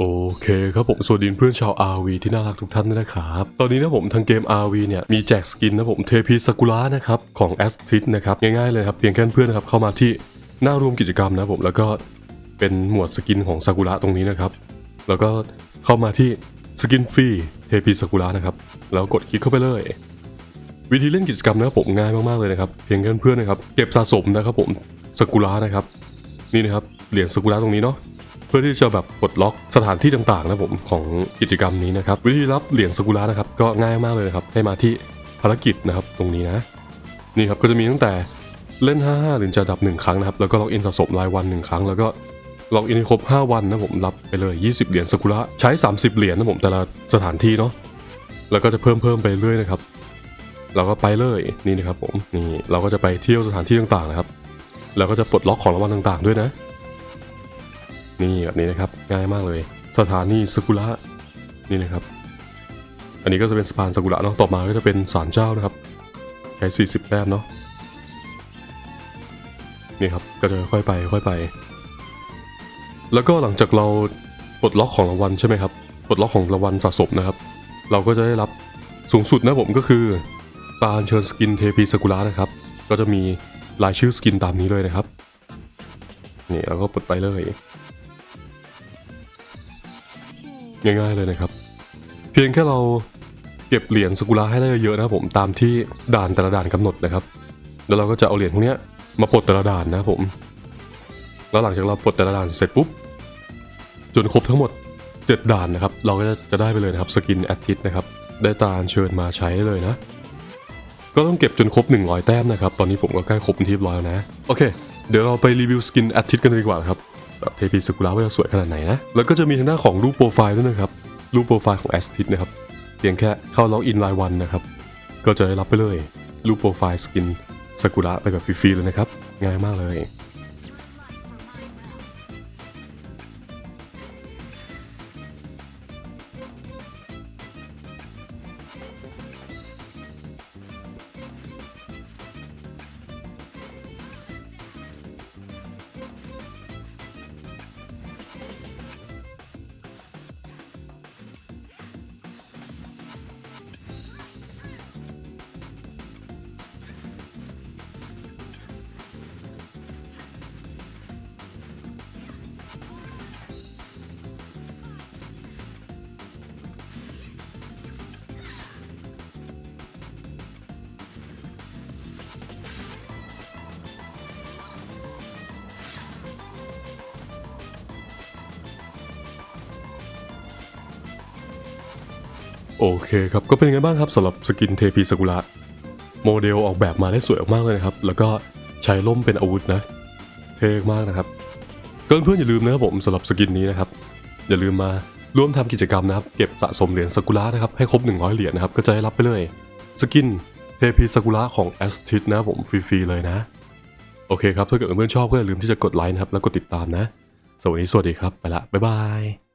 โอเคครับผมสวัสดีเพื่อนชาว RV ที่น่ารักทุกท่านด้วยนะครับ ตอนนี้นะผมทางเกม RV เนี่ยมีแจกสกินนะผมเทพีซากุระนะครับของ a s t i t นะครับง่ายๆเลยครับเพียงแค่เพื่อนนะครับเข้ามาที่หน้ารวมกิจกรรมนะผมแล้วก็เป็นหมวดสกินของซากุระตรงนี้นะครับ แล้วก็เข้ามาที่สกินฟรีเทพีซากุระนะครับแล้วกดคลิกเข้าไปเลย วิธีเล่นกิจกรรมนะครับผมง่ายมากๆเลยนะครับเพียงแค่เพื่อนนะครับเก็บสะสมนะครับผมซากุระนะครับนี่นะครับเหรียญซากุระตรงนี้เนาะ เพื่อที่จะแบบปลดล็อกสถานที่ต่างๆนะผมของกิจกรรมนี้นะครับวิธีรับเหรียญสกุระนะครับก็ง่ายมากเลยครับให้มาที่ภารกิจนะครับตรงนี้นะนี่ครับก็จะมีตั้งแต่เล่น 55 หรือจะดับ 1 ครั้งนะครับแล้วก็ล็อกอินสะสมรายวัน 1 ครั้ง แล้วก็ล็อกอินครบ 5 วันนะผมรับไปเลย 20 เหรียญสกุระใช้ 30 เหรียญนะผมแต่ละสถานที่เนาะแล้วก็จะเพิ่มเพิ่มไปเรื่อยนะครับ เราก็ไปเลยนี่นะครับผมนี่เราก็จะไปเที่ยวสถานที่ต่างๆนะครับ แล้วก็จะปลดล็อกของรางวัลต่างๆด้วยนะ นี่แบบนี้นะครับง่ายมากเลย สถานีสกุระนี่นะครับ อันนี้ก็จะเป็นสะพานสกุระเนาะต่อมาก็จะเป็นศาลเจ้านะครับใช้40แต้มเนาะนี่ครับก็จะค่อยไปค่อยไป แล้วก็หลังจากเราปลดล็อกของรางวัลใช่ไหมครับปลดล็อกของรางวัลสะสมนะครับ เราก็จะได้รับสูงสุดนะผมก็คือการเชิญสกินเทพีสกุระนะครับ ก็จะมีรายชื่อสกินตามนี้เลยนะครับ นี่เราก็ปลดไปเลย ง่ายๆเลยนะครับ เพียงแค่เราเก็บเหรียญสกุระให้ได้เยอะๆนะครับผมตามที่ด่านแต่ละด่านกำหนดนะครับ แล้วเราก็จะเอาเหรียญพวกนี้มาปลดแต่ละด่านนะครับผม แล้วหลังจากเราปลดแต่ละด่านเสร็จปุ๊บจนครบทั้งหมด 7 ด่านนะครับ เราก็จะจะได้ไปเลยนะครับสกินแอดทิตนะครับ ได้ตาเชิญมาใช้เลยนะ ก็ต้องเก็บจนครบ 100 แต้มนะครับ ตอนนี้ผมก็ใกล้ครบที่เรียบร้อยแล้วนะ โอเค เดี๋ยวเราไปรีวิวสกินแอดทิตกันเลยดีกว่าครับ สำหรับเทพีสกุระว่าจะสวยขนาดไหนนะ แล้วก็จะมีทางด้านของรูปโปรไฟล์ด้วยนะครับ รูปโปรไฟล์ของแอสติสนะครับ เพียงแค่เข้าล็อกอินรายวันนะครับ ก็จะได้รับไปเลยรูปโปรไฟล์สกินสกุระไปแบบฟรีๆเลยนะครับ ง่ายมากเลย โอเคครับ ก็เป็นยังไงบ้างครับสำหรับสกินเทพีสกุระโมเดลออกแบบมาได้สวยมากเลยนะครับ แล้วก็ใช้ล่มเป็นอาวุธนะ เท่มากนะครับก็เพื่อนๆอย่าลืมนะครับผมสำหรับสกินนี้นะครับ อย่าลืมมาร่วมทำกิจกรรมนะครับ เก็บสะสมเหรียญสกุระนะครับให้ครบ 100 เหรียญนะครับ ก็จะได้รับไปเลย สกินเทพีสกุระของแอสติสนะผมฟรีๆเลยนะ โอเคครับ ถ้าเกิดเพื่อนๆชอบก็อย่าลืมที่จะกดไลค์นะครับแล้วกดติดตามนะสวัสดีสวัสดีครับ ไปละ บ๊ายบาย